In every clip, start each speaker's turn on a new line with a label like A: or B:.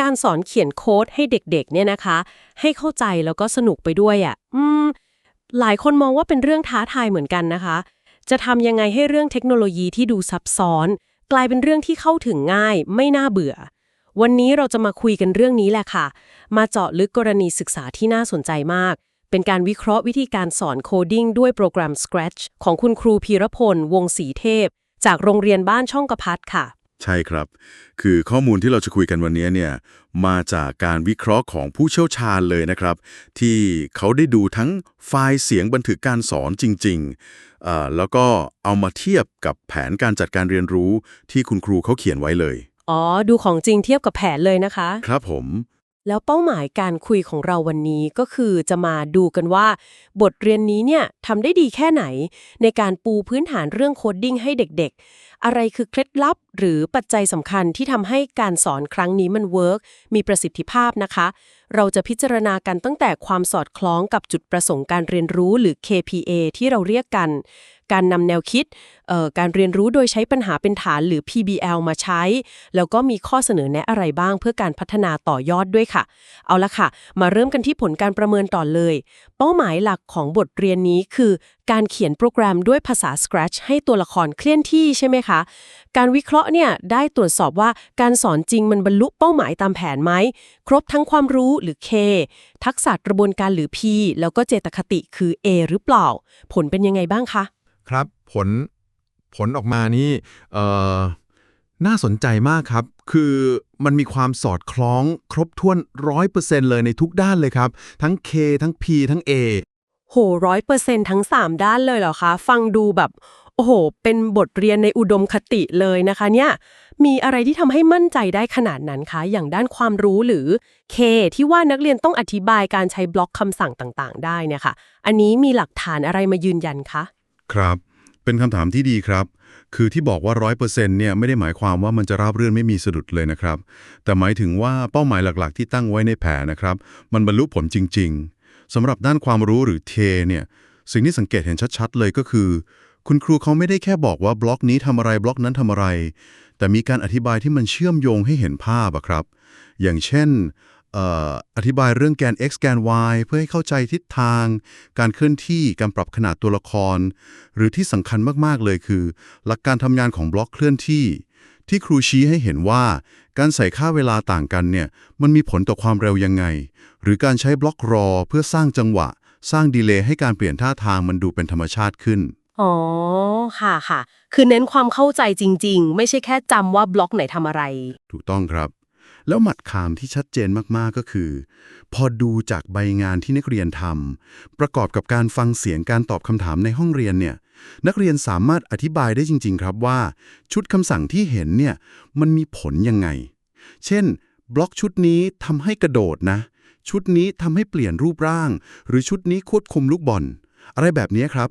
A: การสอนเขียนโค้ดให้เด็กๆเนี่ยนะคะ ให้เข้าใจแล้วก็สนุกไปด้วยอะ่ะอืมหลายคนมองว่าเป็นเรื่องท้าทายเหมือนกันนะคะ จะทำยังไงให้เรื่องเทคโนโลยีที่ดูซับซ้อน กลายเป็นเรื่องที่เข้าถึงง่าย ไม่น่าเบื่อ วันนี้เราจะมาคุยกันเรื่องนี้แหละค่ะ มาเจาะลึกกรณีศึกษาที่น่าสนใจมาก เป็นการวิเคราะห์วิธีการสอนโคดิ้งด้วยโปรแกรม Scratch ของคุณครูพีรพล วงศรีเทพ จากโรงเรียนบ้านช่องกระพัดค่ะ
B: ใช่ครับ คือข้อมูลที่เราจะคุยกันวันนี้เนี่ยมาจากการวิเคราะห์ของผู้เชี่ยวชาญเลยนะครับ ที่เขาได้ดูทั้งไฟล์เสียงบันทึกการสอนจริงๆอ่าแล้วก็เอามาเทียบกับแผนการจัดการเรียนรู้ที่คุณครูเขาเขียนไว้เลย
A: อ๋อ ดูของจริงเทียบกับแผนเลยนะคะ
B: ครับผม
A: แล้วเป้าหมายการคุยของเราวันนี้ก็คือจะมาดูกันว่า บทเรียนนี้เนี่ยทำได้ดีแค่ไหน ในการปูพื้นฐานเรื่องโคดดิ้งให้เด็กๆ อะไรคือเคล็ดลับหรือปัจจัยสำคัญที่ทำให้การสอนครั้งนี้มันเวิร์กมีประสิทธิภาพนะคะ เราจะพิจารณากันตั้งแต่ความสอดคล้องกับจุดประสงค์การเรียนรู้หรือ KPA ที่เราเรียกกัน การนำแนวคิดเอ่อการเรียนรู้โดยใช้ปัญหาเป็นฐานหรือ PBL มาใช้ แล้วก็มีข้อเสนอแนะอะไรบ้างเพื่อการพัฒนาต่อยอดด้วยค่ะ เอาละค่ะ มาเริ่มกันที่ผลการประเมินต่อเลย เป้าหมายหลักของบทเรียนนี้คือ การเขียนโปรแกรมด้วยภาษา Scratch ให้ตัวละครเคลื่อนที่ใช่ไหมคะการวิเคราะห์เนี่ยได้ตรวจสอบว่าการสอนจริงมันบรรลุเป้าหมายตามแผนไหม ครบทั้งความรู้หรือ K ทักษะกระบวนการหรือ P แล้วก็เจตคติคือ A หรือเปล่า ผลเป็นยังไงบ้างคะ
C: ครับผลผลออกมานี่เอ่อน่าสนใจมากครับ คือมันมีความสอดคล้องครบถ้วนร้อยเปอร์เซ็นต์เลยในทุกด้านเลยครับ ทั้ง K ทั้ง P ทั้ง A
A: โหร้อยเปอร์เซ็นทั้ง 3 ด้านเลยเหรอคะ ฟังดูแบบ โอ้โห เป็นบทเรียนในอุดมคติเลยนะคะเนี่ย มีอะไรที่ทำให้มั่นใจได้ขนาดนั้นคะ อย่างด้านความรู้หรือ K ที่ว่านักเรียนต้องอธิบายการใช้บล็อกคำสั่งต่างๆ ได้เนี่ยค่ะ อันนี้มีหลักฐานอะไรมายืนยันคะ
B: ครับ เป็นคำถามที่ดีครับ คือที่บอกว่า 100%เนี่ยไม่ได้หมายความว่ามันจะราบเรื่อนไม่มีสะดุดเลยนะครับ แต่หมายถึงว่าเป้าหมายหลักๆ ที่ตั้งไว้ในแผนนะครับ มันบรรลุผลจริง ๆสำหรับด้านความรู้หรือเทเนี่ยสิ่งที่สังเกตเห็นชัดๆ เลยก็คือ คุณครูเขาไม่ได้แค่บอกว่าบล็อกนี้ทำอะไรบล็อกนั้นทำอะไร แต่มีการอธิบายที่มันเชื่อมโยงให้เห็นภาพอะครับ อย่างเช่นออธิบายเรื่องแกน x แกน y เพื่อให้เข้าใจทิศทาง การเคลื่อนที่การปรับขนาดตัวละคร หรือที่สำคัญมาก ๆ เลยคือ หลักการทำงานของบล็อกเคลื่อนที่ ที่ครูชี้ให้เห็นว่า การใส่ค่าเวลาต่างกันเนี่ยมันมีผลต่อความเร็วยังไง หรือการใช้บล็อกรอเพื่อสร้างจังหวะ สร้างดีเลย์ให้การเปลี่ยนท่าทางมันดูเป็นธรรมชาติขึ้น
A: อ๋อ ค่ะค่ะ คือเน้นความเข้าใจจริง ๆ ไม่ใช่แค่จำว่าบล็อกไหนทำอะไร
B: ถูกต้องครับ แล้วหมัดคามที่ชัดเจนมาก ๆ ก็คือ พอดูจากใบงานที่นักเรียนทำประกอบกับการฟังเสียงการตอบคำถามในห้องเรียนเนี่ย นักเรียนสามารถอธิบายได้จริง ๆ ครับว่า ชุดคำสั่งที่เห็นเนี่ยมันมีผลยังไง เช่น บล็อกชุดนี้ทำให้กระโดดนะ ชุดนี้ทำให้เปลี่ยนรูปร่าง หรือชุดนี้ควบคุมลูกบอล อะไรแบบนี้ครับ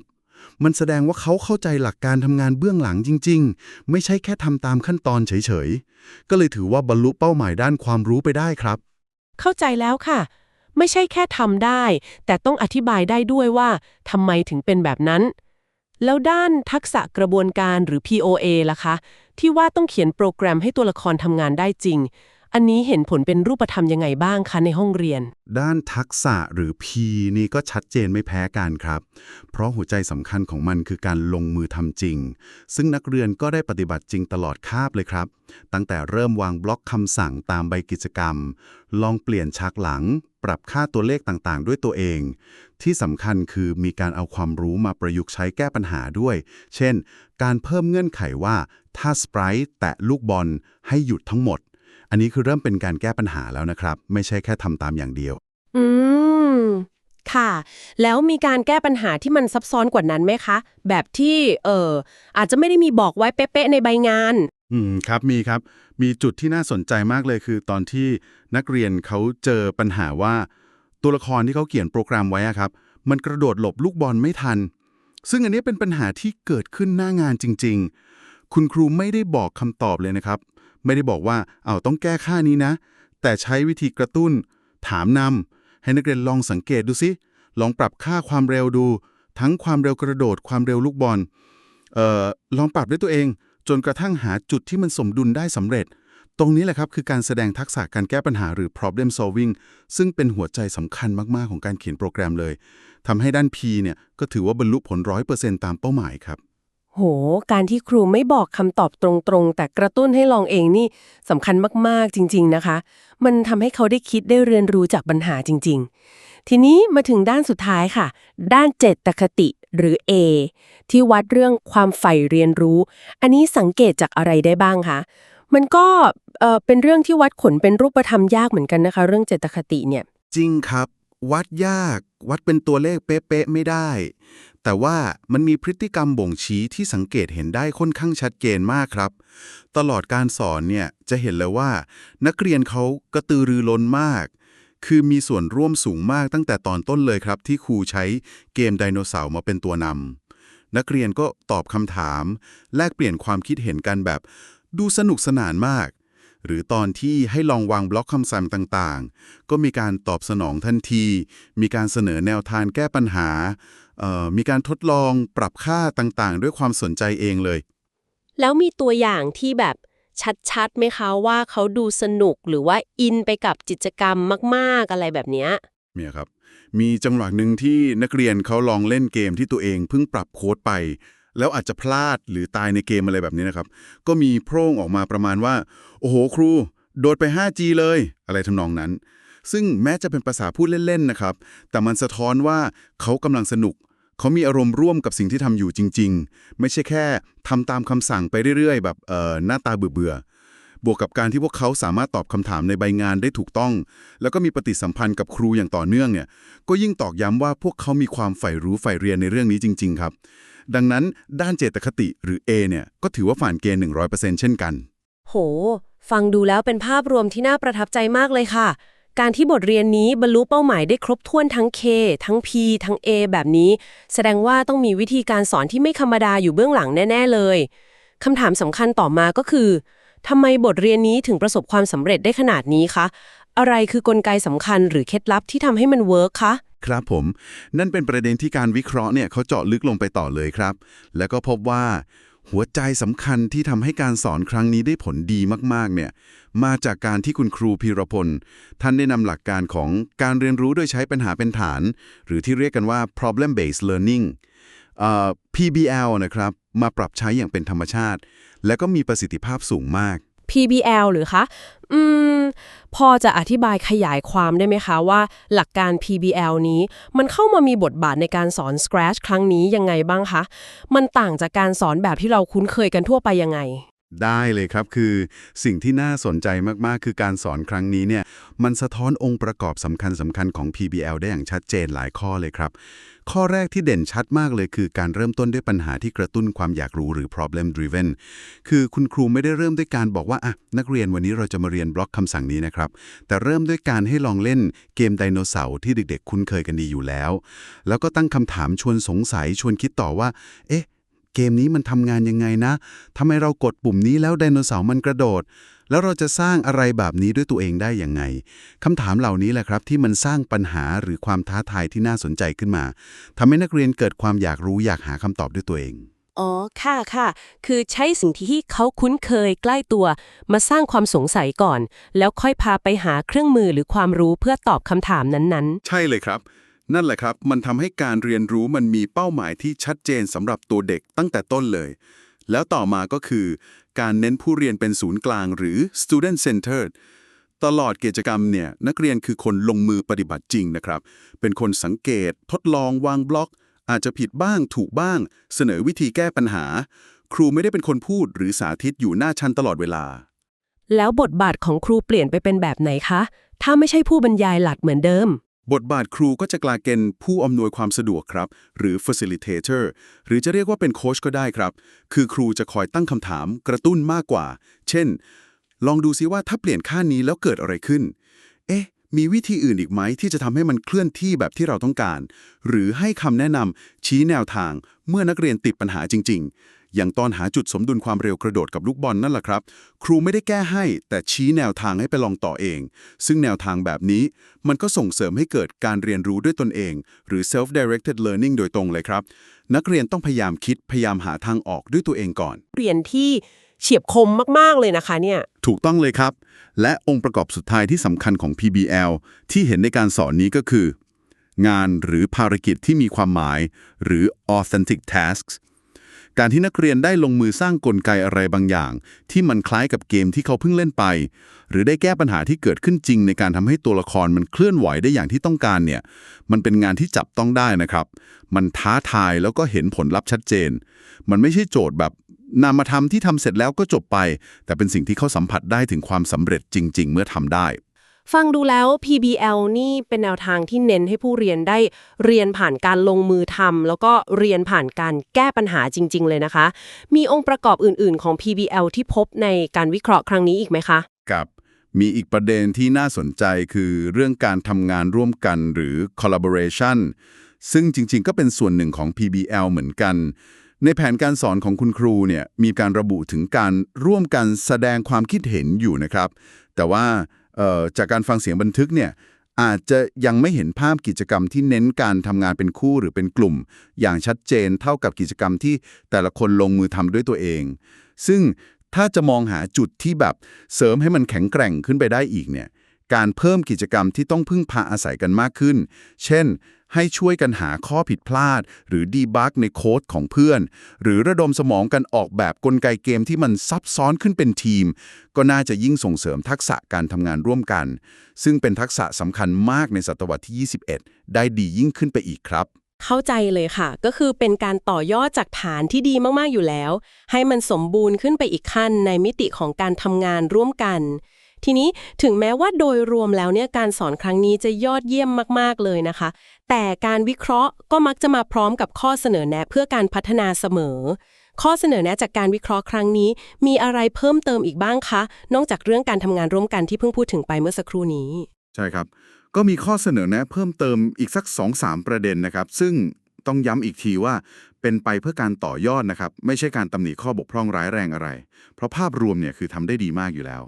B: มันแสดงว่าเขาเข้าใจหลักการทำงานเบื้องหลังจริง ๆ ไม่ใช่แค่ทำตามขั้นตอนเฉยๆ ก็เลยถือว่าบรรลุเป้าหมายด้านความรู้ไปได้ครับ
A: เข้าใจแล้วค่ะ ไม่ใช่แค่ทำได้ แต่ต้องอธิบายได้ด้วยว่าทำไมถึงเป็นแบบนั้น แล้วด้านทักษะกระบวนการหรือ POA ล่ะคะ ที่ว่าต้องเขียนโปรแกรมให้ตัวละครทำงานได้จริง อันนี้เห็นผลเป็นรูปธรรมยังไงบ้างคะในห้องเรียน
B: ด้านทักษะหรือ P นี่ก็ชัดเจนไม่แพ้กันครับ เพราะหัวใจสำคัญของมันคือการลงมือทำจริง ซึ่งนักเรียนก็ได้ปฏิบัติจริงตลอดคาบเลยครับ ตั้งแต่เริ่มวางบล็อกคำสั่งตามใบกิจกรรม ลองเปลี่ยนฉากหลัง ปรับค่าตัวเลขต่างๆ ด้วยตัวเอง ที่สำคัญคือมีการเอาความรู้มาประยุกต์ใช้แก้ปัญหาด้วย เช่น การเพิ่มเงื่อนไขว่าถ้าสไปรท์แตะลูกบอลให้หยุดทั้งหมด อันนี้คือเริ่มเป็นการแก้ปัญหาแล้วนะครับ ไม่ใช่แค่ทำตามอย่างเดียว
A: อืม ค่ะ แล้วมีการแก้ปัญหาที่มันซับซ้อนกว่านั้นไหมคะ แบบที่ เอออาจจะไม่ได้มีบอกไว้เป๊ะๆในใบงาน
B: อืมครับมีครับ มีจุดที่น่าสนใจมากเลยคือ ตอนที่นักเรียนเขาเจอปัญหาว่า ตัวละครที่เขาเขียนโปรแกรมไว้อะครับ มันกระโดดหลบลูกบอลไม่ทัน ซึ่งอันนี้เป็นปัญหาที่เกิดขึ้นหน้างานจริง ๆ คุณครูไม่ได้บอกคำตอบเลยนะครับ ไม่ได้บอกว่าเอาต้องแก้ค่านี้นะ แต่ใช้วิธีกระตุ้น ถามนำให้นักเรียนลองสังเกตดูสิลองปรับค่าความเร็วดู ทั้งความเร็วกระโดดความเร็วลูกบอลเอ่อลองปรับด้วยตัวเอง จนกระทั่งหาจุดที่มันสมดุลได้สำเร็จตตรงนี้แหละครับคือการแสดงทักษะการแก้ปัญหาหรือ problem solving ซึ่งเป็นหัวใจสำคัญมาก ๆ ของการเขียนโปรแกรมเลยทำให้ด้าน P เนี่ยก็ถือว่าบรรลุผล 100%ตามเป้าหมายครับ
A: โห การที่ครูไม่บอกคำตอบตรงๆ แต่กระตุ้นให้ลองเองนี่สำคัญมากๆจริง ๆนะคะ มันทำให้เขาได้คิดได้เรียนรู้จากปัญหาจริง ๆ ทีนี้มาถึงด้านสุดท้ายค่ะ ด้านเจตคติหรือ A ที่วัดเรื่องความใฝ่เรียนรู้ อันนี้สังเกตจากอะไรได้บ้างคะ มันก็เอ่อเป็นเรื่องที่วัดผลเป็นรูปธรรมยากเหมือนกันนะคะ เรื่องเจตคติเนี่ย
B: จริงครับ วัดยาก วัดเป็นตัวเลขเป๊ะๆไม่ได้ แต่ว่ามันมีพฤติกรรมบ่งชี้ที่สังเกตเห็นได้ค่อนข้างชัดเจนมากครับ ตลอดการสอนเนี่ยจะเห็นเลยว่า นักเรียนเขากระตือรือร้นมาก คือมีส่วนร่วมสูงมากตั้งแต่ตอนต้นเลยครับ ที่ครูใช้เกมไดโนเสาร์มาเป็นตัวนำนักเรียนก็ตอบคำถาม แลกเปลี่ยนความคิดเห็นกันแบบ ดูสนุกสนานมาก หรือตอนที่ให้ลองวางบล็อกคำสั่งต่างๆ ก็มีการตอบสนองทันที มีการเสนอแนวทางแก้ปัญหาเอ่อมีการทดลองปรับค่าต่างๆ ด้วยความสนใจเองเลย
A: แล้วมีตัวอย่างที่แบบชัดๆไหมคะว่าเขาดูสนุกหรือว่าอินไปกับกิจกรรมมากๆอะไรแบบเนี้ย
B: เนี่ยครับ มีจังหวะหนึ่งที่นักเรียนเขาลองเล่นเกมที่ตัวเองเพิ่งปรับโค้ดไป แล้วอาจจะพลาดหรือตายในเกมอะไรแบบนี้นะครับ ก็มีโพร่งออกมาประมาณว่า โอ้โหครู โดดไป 5G เลย อะไรทำนองนั้น ซึ่งแม้จะเป็นภาษาพูดเล่น ๆ นะครับ แต่มันสะท้อนว่าเขากำลังสนุก เขามีอารมณ์ร่วมกับสิ่งที่ทำอยู่จริง ๆ ไม่ใช่แค่ทำตามคำสั่งไปเรื่อย ๆ แบบเออหน้าตาเบื่อๆ บวกกับการที่พวกเขาสามารถตอบคำถามในใบงานได้ถูกต้อง แล้วก็มีปฏิสัมพันธ์กับครูอย่างต่อเนื่องเนี่ย ก็ยิ่งตอกย้ำว่าพวกเขามีความใฝ่รู้ใฝ่เรียนในเรื่องนี้จริง ๆ ครับ ดังนั้นด้านเจตคติหรือ A เนี่ยก็ถือว่าผ่านเกณฑ์100%เช่นกัน
A: โห ฟังดูแล้วเป็นภาพรวมที่น่าประทับใจมากเลยค่ะการที่บทเรียนนี้บรรลุเป้าหมายได้ครบถ้วนทั้ง K ทั้ง P ทั้ง A แบบนี้ แสดงว่าต้องมีวิธีการสอนที่ไม่ธรรมดาอยู่เบื้องหลังแน่ ๆ เลย คำถามสำคัญต่อมาก็คือ ทำไมบทเรียนนี้ถึงประสบความสำเร็จได้ขนาดนี้คะ อะไรคือกลไกสำคัญหรือเคล็ดลับที่ทำให้มันเวิร์กคะ
B: ครับผม นั่นเป็นประเด็นที่การวิเคราะห์เนี่ยเขาเจาะลึกลงไปต่อเลยครับ แล้วก็พบว่า หัวใจสำคัญที่ทำให้การสอนครั้งนี้ได้ผลดีมากๆ เนี่ย มาจากการที่คุณครูพีรพล ท่านได้นำหลักการของการเรียนรู้โดยใช้ปัญหาเป็นฐาน หรือที่เรียกกันว่า problem based learning PBL นะครับ มาปรับใช้อย่างเป็นธรรมชาติ และก็มีประสิทธิภาพสูงมาก
A: PBL หรือคะ อืม พอจะอธิบายขยายความได้ไหมคะว่า หลักการ PBL นี้ มันเข้ามามีบทบาทในการสอน Scratch ครั้งนี้ยังไงบ้างคะ มันต่างจากการสอนแบบที่เราคุ้นเคยกันทั่วไปยังไง
B: ได้เลยครับคือสิ่งที่น่าสนใจมากๆ คือการสอนครั้งนี้เนี่ยมันสะท้อนองค์ประกอบสำคัญสำคัญของ PBL ได้อย่างชัดเจนหลายข้อเลยครับ ข้อแรกที่เด่นชัดมากเลยคือการเริ่มต้นด้วยปัญหาที่กระตุ้นความอยากรู้หรือ problem driven คือคุณครูไม่ได้เริ่มด้วยการบอกว่าอะนักเรียนวันนี้เราจะมาเรียนบล็อกคำสั่งนี้นะครับ แต่เริ่มด้วยการให้ลองเล่นเกมไดโนเสาร์ที่เด็กๆ คุ้นเคยกันดีอยู่แล้ว แล้วก็ตั้งคำถามชวนสงสัยชวนคิดต่อว่า เอ๊ะ เกมนี้มันทำงานยังไงนะทำไมเรากดปุ่มนี้แล้วไดโนเสาร์มันกระโดด แล้วเราจะสร้างอะไรแบบนี้ด้วยตัวเองได้ยังไงคำถามเหล่านี้แหละครับ ที่มันสร้างปัญหาหรือความท้าทายที่น่าสนใจขึ้นมาทำให้นักเรียนเกิดความอยากรู้อยากหาคำตอบด้วยตัวเอง
A: อ๋อ ค่ะค่ะ คือใช้สิ่งที่เขาคุ้นเคยใกล้ตัว มาสร้างความสงสัยก่อน แล้วค่อยพาไปหาเครื่องมือหรือความรู้เพื่อตอบคำถามนั้น
B: ใช่เลยครับ นั่นแหละครับ มันทำให้การเรียนรู้มันมีเป้าหมายที่ชัดเจนสำหรับตัวเด็กตั้งแต่ต้นเลย แล้วต่อมาก็คือ การเน้นผู้เรียนเป็นศูนย์กลางหรือ student centered ตลอดกิจกรรมเนี่ยนักเรียนคือคนลงมือปฏิบัติจริงนะครับ เป็นคนสังเกต ทดลองวางบล็อก อาจจะผิดบ้างถูกบ้าง เสนอวิธีแก้ปัญหา ครูไม่ได้เป็นคนพูดหรือสาธิตอยู่หน้าชั้นตลอดเวลา
A: แล้วบทบาทของครูเปลี่ยนไปเป็นแบบไหนคะ ถ้าไม่ใช่ผู้บรรยายหลักเหมือนเดิม
B: บทบาทครูก็จะกลายเป็นผู้อำนวยความสะดวกครับ หรือ facilitator หรือจะเรียกว่าเป็นโค้ชก็ได้ครับ คือครูจะคอยตั้งคำถาม กระตุ้นมากกว่า เช่น ลองดูซิว่าถ้าเปลี่ยนค่านี้แล้วเกิดอะไรขึ้น เอ๊ะ มีวิธีอื่นอีกไหมที่จะทำให้มันเคลื่อนที่แบบที่เราต้องการ หรือให้คำแนะนำชี้แนวทางเมื่อนักเรียนติดปัญหาจริง ๆ อย่างตอนหาจุดสมดุลความเร็วกระโดดกับลูกบอลนั่นแหละครับ ครูไม่ได้แก้ให้ แต่ชี้แนวทางให้ไปลองต่อเอง ซึ่งแนวทางแบบนี้มันก็ส่งเสริมให้เกิดการเรียนรู้ด้วยตนเอง หรือ self directed learning โดยตรงเลยครับ นักเรียนต้องพยายามคิดพยายามหาทางออกด้วยตัวเองก่อน
A: เรียนที่เฉียบคมมาก ๆ เลยนะคะเนี่ย
B: ถูกต้องเลยครับ และองค์ประกอบสุดท้ายที่สำคัญของ PBL ที่เห็นในการสอนนี้ก็คือ งานหรือภารกิจที่มีความหมาย หรือ authentic tasks การที่นักเรียนได้ลงมือสร้างกลไกอะไรบางอย่าง ที่มันคล้ายกับเกมที่เขาเพิ่งเล่นไป หรือได้แก้ปัญหาที่เกิดขึ้นจริง ในการทำให้ตัวละครมันเคลื่อนไหวได้อย่างที่ต้องการเนี่ย มันเป็นงานที่จับต้องได้นะครับ มันท้าทายแล้วก็เห็นผลลัพธ์ชัดเจน มันไม่ใช่โจทย์แบบนามธรรมที่ทำเสร็จแล้วก็จบไป แต่เป็นสิ่งที่เขาสัมผัสได้ถึงความสำเร็จจริง ๆ เมื่อทำได้
A: ฟังดูแล้ว PBL นี่เป็นแนวทางที่เน้นให้ผู้เรียนได้เรียนผ่านการลงมือทำแล้วก็เรียนผ่านการแก้ปัญหาจริง ๆ เลยนะคะ มีองค์ประกอบอื่น ๆ ของ PBL ที่พบในการวิเคราะห์ครั้งนี้อีกไหมคะ
B: กับมีอีกประเด็นที่น่าสนใจคือเรื่องการทำงานร่วมกันหรือ collaboration ซึ่งจริง ๆ ก็เป็นส่วนหนึ่งของ PBL เหมือนกัน ในแผนการสอนของคุณครูเนี่ยมีการระบุถึงการร่วมกันแสดงความคิดเห็นอยู่นะครับ แต่ว่า จากการฟังเสียงบันทึกเนี่ยอาจจะยังไม่เห็นภาพกิจกรรมที่เน้นการทำงานเป็นคู่หรือเป็นกลุ่ม อย่างชัดเจนเท่ากับกิจกรรมที่แต่ละคนลงมือทำด้วยตัวเอง ซึ่งถ้าจะมองหาจุดที่แบบเสริมให้มันแข็งแกร่งขึ้นไปได้อีกเนี่ย การเพิ่มกิจกรรมที่ต้องพึ่งพาอาศัยกันมากขึ้น เช่น ให้ช่วยกันหาข้อผิดพลาด หรือดีบักในโค้ดของเพื่อน หรือระดมสมองกันออกแบบกลไกเกมที่มันซับซ้อนขึ้นเป็นทีม ก็น่าจะยิ่งส่งเสริมทักษะการทำงานร่วมกัน ซึ่งเป็นทักษะสำคัญมากในศตวรรษที่ 21 ได้ดียิ่งขึ้นไปอีกครับ
A: เข้าใจเลยค่ะ ก็คือเป็นการต่อยอดจากฐานที่ดีมาก ๆ อยู่แล้ว ให้มันสมบูรณ์ขึ้นไปอีกขั้นในมิติของการทำงานร่วมกัน ทีนี้ถึงแม้ว่าโดยรวมแล้วเนี่ยการสอนครั้งนี้จะยอดเยี่ยมมากๆเลยนะคะ แต่การวิเคราะห์ก็มักจะมาพร้อมกับข้อเสนอแนะเพื่อการพัฒนาเสมอ ข้อเสนอแนะจากการวิเคราะห์ครั้งนี้ มีอะไรเพิ่มเติมอีกบ้างคะ นอกจากเรื่องการทำงานร่วมกันที่เพิ่งพูดถึงไปเมื่อสักครู่นี้
B: ใช่ครับ ก็มีข้อเสนอแนะเพิ่มเติมอีกสัก 2-3 ประเด็นนะครับ ซึ่งต้องย้ำอีกทีว่าเป็นไปเพื่อการต่อยอดนะครับ ไม่ใช่การตำหนิข้อบกพร่องร้ายแรงอะไร เพราะภาพรวมเนี่ยคือทำได้ดีมากอยู่แล้ว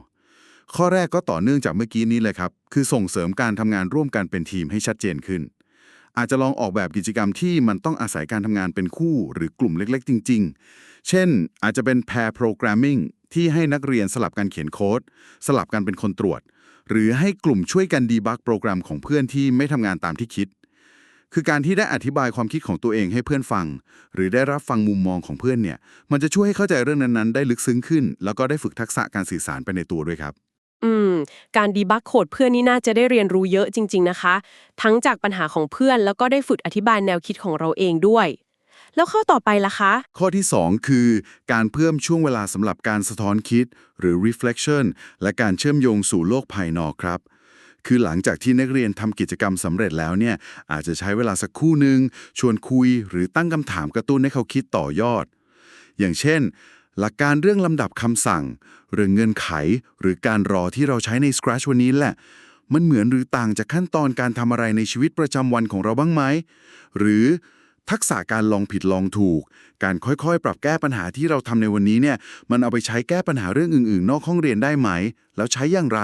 B: ข้อแรกก็ต่อเนื่องจากเมื่อกี้นี้เลยครับ คือส่งเสริมการทำงานร่วมกันเป็นทีมให้ชัดเจนขึ้น อาจจะลองออกแบบกิจกรรมที่มันต้องอาศัยการทำงานเป็นคู่ หรือกลุ่มเล็กๆ จริง ๆ เช่น อาจจะเป็น pair programming ที่ให้นักเรียนสลับกันเขียนโค้ด สลับกันเป็นคนตรวจ หรือให้กลุ่มช่วยกันดีบักโปรแกรมของเพื่อนที่ไม่ทำงานตามที่คิด คือการที่ได้อธิบายความคิดของตัวเองให้เพื่อนฟัง หรือได้รับฟังมุมมองของเพื่อนเนี่ย มันจะช่วยให้เข้าใจเรื่องนั้นๆ ได้ลึกซึ้งขึ้น แล้วก็ได้ฝึกทักษะการสื่อสารไปในตัวด้วยครับ
A: อืม การดีบักโคดเพื่อนนี่น่าจะได้เรียนรู้เยอะจริง ๆ นะคะ ทั้งจากปัญหาของเพื่อนแล้วก็ได้ฝึกอธิบายแนวคิดของเราเองด้วย แล้วข้อต่อไปล่ะคะ
B: ข้อที่ 2 คือ การเพิ่มช่วงเวลาสำหรับการสะท้อนคิด หรือ reflection และการเชื่อมโยงสู่โลกภายนอกครับ คือหลังจากที่นักเรียนทำกิจกรรมสำเร็จแล้วเนี่ยอาจจะใช้เวลาสักครู่หนึ่งชวนคุย หรือตั้งคำถามกระตุ้นให้เขาคิดต่อยอด อย่างเช่น หลักการเรื่องลำดับคำสั่งเรื่องเงื่อนไข หรือการรอที่เราใช้ใน Scratch วันนี้แหละ มันเหมือนหรือต่างจากขั้นตอนการทำอะไรในชีวิตประจำวันของเราบ้างไหม หรือทักษะการลองผิดลองถูก การค่อยๆ ปรับแก้ปัญหาที่เราทำในวันนี้เนี่ย มันเอาไปใช้แก้ปัญหาเรื่องอื่นๆ นอกห้องเรียนได้ไหม แล้วใช้อย่างไร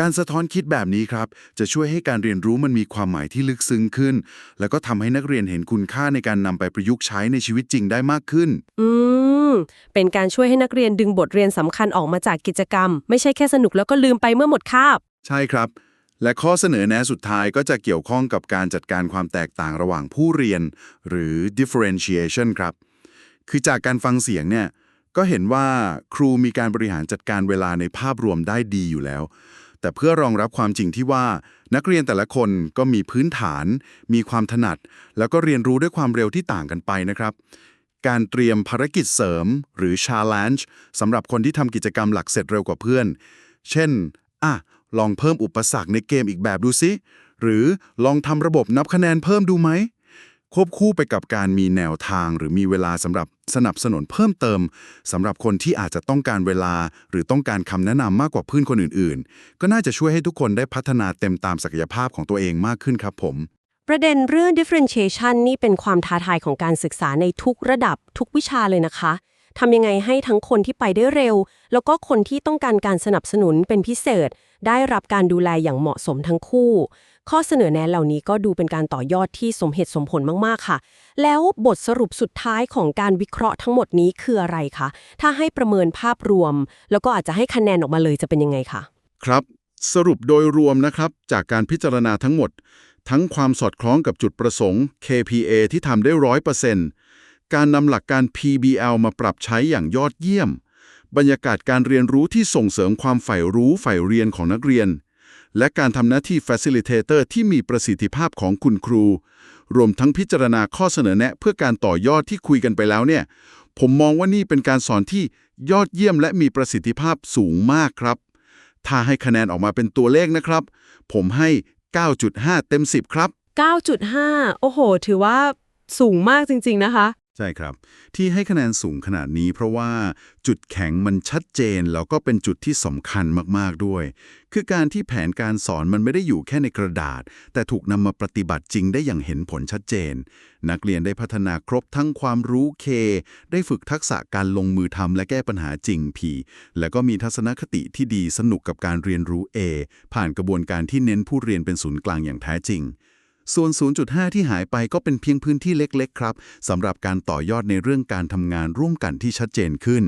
B: การสะท้อนคิดแบบนี้ครับ จะช่วยให้การเรียนรู้มันมีความหมายที่ลึกซึ้งขึ้น แล้วก็ทำให้นักเรียนเห็นคุณค่าในการนำไปประยุกต์ใช้ในชีวิตจริงได้มากขึ้น
A: อืม เป็นการช่วยให้นักเรียนดึงบทเรียนสำคัญออกมาจากกิจกรรม ไม่ใช่แค่สนุกแล้วก็ลืมไปเมื่อหมดคาบ
B: ใช่ครับ และข้อเสนอแนะสุดท้ายก็จะเกี่ยวข้องกับการจัดการความแตกต่างระหว่างผู้เรียน หรือ differentiation ครับ คือจากการฟังเสียงเนี่ยก็เห็นว่าครูมีการบริหารจัดการเวลาในภาพรวมได้ดีอยู่แล้ว แต่เพื่อรองรับความจริงที่ว่า นักเรียนแต่ละคนก็มีพื้นฐาน มีความถนัด แล้วก็เรียนรู้ด้วยความเร็วที่ต่างกันไปนะครับ การเตรียมภารกิจเสริม หรือ challenge สำหรับคนที่ทำกิจกรรมหลักเสร็จเร็วกว่าเพื่อน เช่นอะลองเพิ่มอุปสรรคในเกมอีกแบบดูซิหรือลองทำระบบนับคะแนนเพิ่มดูไหม ควบคู่ไปกับการมีแนวทางหรือมีเวลาสำหรับสนับสนุนเพิ่มเติมสำหรับคนที่อาจจะต้องการเวลา หรือต้องการคำแนะนำมากกว่าเพื่อนคนอื่นๆ ก็น่าจะช่วยให้ทุกคนได้พัฒนาเต็มตามศักยภาพของตัวเองมากขึ้นครับผม
A: ประเด็นเรื่อง differentiation นี่เป็นความท้าทายของการศึกษาในทุกระดับทุกวิชาเลยนะคะทำยังไงให้ทั้งคนที่ไปได้เร็ว แล้วก็คนที่ต้องการการสนับสนุนเป็นพิเศษ ได้รับการดูแลอย่างเหมาะสมทั้งคู่ ข้อเสนอแนะเหล่านี้ก็ดูเป็นการต่อยอดที่สมเหตุสมผลมากๆค่ะ แล้วบทสรุปสุดท้ายของการวิเคราะห์ทั้งหมดนี้คืออะไรคะ ถ้าให้ประเมินภาพรวม แล้วก็อาจจะให้คะแนนออกมาเลยจะเป็นยังไงคะ
B: ครับสรุปโดยรวมนะครับ จากการพิจารณาทั้งหมด ทั้งความสอดคล้องกับจุดประสงค์ KPA ที่ทำได้ร้อยเปอร์เซ็นต์การนำหลักการ PBL มาปรับใช้อย่างยอดเยี่ยม บรรยากาศการเรียนรู้ที่ส่งเสริมความใฝ่รู้ใฝ่เรียนของนักเรียน และการทำหน้าที่ Facilitator ที่มีประสิทธิภาพของคุณครู รวมทั้งพิจารณาข้อเสนอแนะเพื่อการต่อยอดที่คุยกันไปแล้วเนี่ย ผมมองว่านี่เป็นการสอนที่ยอดเยี่ยมและมีประสิทธิภาพสูงมากครับ ถ้าให้คะแนนออกมาเป็นตัวเลขนะครับ ผมให้ 9.5 เต็ม 10 ครับ
A: 9.5 โอ้โห ถือว่าสูงมากจริง ๆ นะคะ
B: ใช่ครับ ที่ให้คะแนนสูงขนาดนี้ เพราะว่าจุดแข็งมันชัดเจนแล้วก็เป็นจุดที่สำคัญมากๆด้วย คือการที่แผนการสอนมันไม่ได้อยู่แค่ในกระดาษ แต่ถูกนำมาปฏิบัติจริงได้อย่างเห็นผลชัดเจน นักเรียนได้พัฒนาครบทั้งความรู้เค ได้ฝึกทักษะการลงมือทำและแก้ปัญหาจริงพีแล้วก็มีทัศนคติที่ดีสนุกกับการเรียนรู้ A ผ่านกระบวนการที่เน้นผู้เรียนเป็นศูนย์กลางอย่างแท้จริง ส่วน 0.5 ที่หายไปก็เป็นเพียงพื้นที่เล็ก ๆ ครับสำหรับการต่อยอดในเรื่องการทำงานร่วมกันที่ชัดเจนขึ้น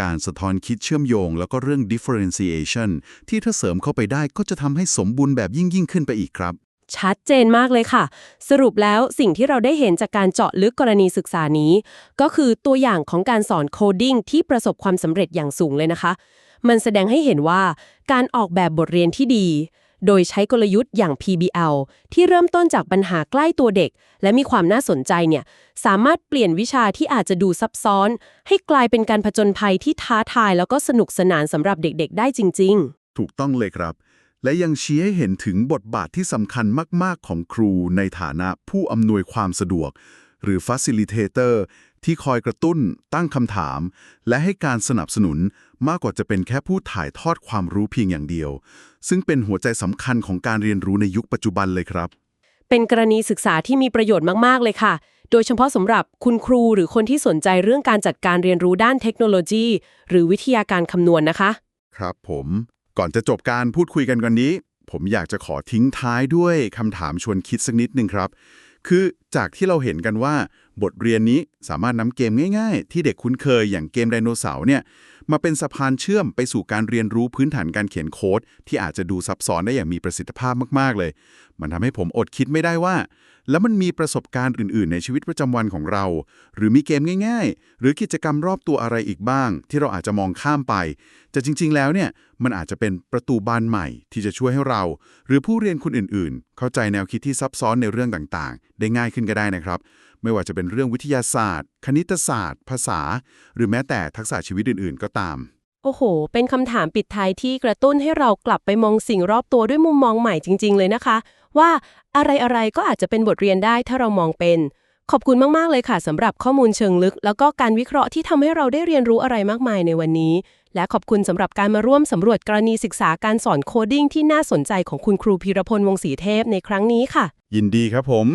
B: การสะท้อนคิดเชื่อมโยง แล้วก็เรื่อง differentiation ที่ถ้าเสริมเข้าไปได้ก็จะทำให้สมบูรณ์แบบยิ่งยิ่งๆขึ้นไปอีกครับ
A: ชัดเจนมากเลยค่ะ สรุปแล้วสิ่งที่เราได้เห็นจากการเจาะลึกกรณีศึกษานี้ ก็คือตัวอย่างของการสอนโคดิ้งที่ประสบความสำเร็จอย่างสูงเลยนะคะ มันแสดงให้เห็นว่าการออกแบบบทเรียนที่ดี โดยใช้กลยุทธ์อย่าง PBL ที่เริ่มต้นจากปัญหาใกล้ตัวเด็ก และมีความน่าสนใจเนี่ย สามารถเปลี่ยนวิชาที่อาจจะดูซับซ้อน ให้กลายเป็นการผจญภัยที่ท้าทายแล้วก็สนุกสนานสำหรับเด็กๆ ได้จริง ๆ
B: ถูกต้องเลยครับ และยังชี้ให้เห็นถึงบทบาทที่สำคัญมาก ๆ ของครูในฐานะผู้อำนวยความสะดวก หรือ Facilitator ที่คอยกระตุ้น ตั้งคำถาม และให้การสนับสนุนมากกว่าจะเป็นแค่ผู้ถ่ายทอดความรู้เพียงอย่างเดียว ซึ่งเป็นหัวใจสำคัญของการเรียนรู้ในยุคปัจจุบันเลยครับ
A: เป็นกรณีศึกษาที่มีประโยชน์มากๆเลยค่ะ โดยเฉพาะสำหรับคุณครูหรือคนที่สนใจเรื่องการจัดการเรียนรู้ด้านเทคโนโลยี หรือวิทยาการคำนวณนะคะ
B: ครับผมก่อนจะจบการพูดคุยกันกันนี้ ผมอยากจะขอทิ้งท้ายด้วยคำถามชวนคิดสักนิดนึงครับ คือจากที่เราเห็นกันว่า บทเรียนนี้สามารถนำเกมง่าย ๆ ที่เด็กคุ้นเคยอย่างเกมไดโนเสาร์เนี่ย มาเป็นสะพานเชื่อมไปสู่การเรียนรู้พื้นฐานการเขียนโค้ด ที่อาจจะดูซับซ้อนได้อย่างมีประสิทธิภาพมาก ๆ เลย มันทำให้ผมอดคิดไม่ได้ว่า แล้วมันมีประสบการณ์อื่น ๆ ในชีวิตประจำวันของเรา หรือมีเกมง่าย ๆ หรือกิจกรรมรอบตัวอะไรอีกบ้าง ที่เราอาจจะมองข้ามไปแต่จริง ๆ แล้วเนี่ยมันอาจจะเป็นประตูบานใหม่ที่จะช่วยให้เรา หรือผู้เรียนคนอื่น ๆ เข้าใจแนวคิดที่ซับซ้อนในเรื่องต่าง ๆ ได้ง่ายขึ้นก็ได้นะครับไม่ว่าจะเป็นเรื่องวิทยาศาสตร์ คณิตศาสตร์ ภาษา หรือแม้แต่ทักษะชีวิตอื่น ๆ ก็ตาม
A: โอ้โห เป็นคำถามปิดท้ายที่กระตุ้นให้เรากลับไปมองสิ่งรอบตัวด้วยมุมมองใหม่จริง ๆ เลยนะคะ ว่าอะไรๆก็อาจจะเป็นบทเรียนได้ถ้าเรามองเป็น ขอบคุณมากๆเลยค่ะสำหรับข้อมูลเชิงลึก แล้วก็การวิเคราะห์ที่ทำให้เราได้เรียนรู้อะไรมากมายในวันนี้ และขอบคุณสำหรับการมาร่วมสำรวจกรณีศึกษาการสอนโคดดิ้งที่น่าสนใจของคุณครูพีรพลวงศรีเทพในครั้งนี้ค่ะ
B: ยินดีครับผม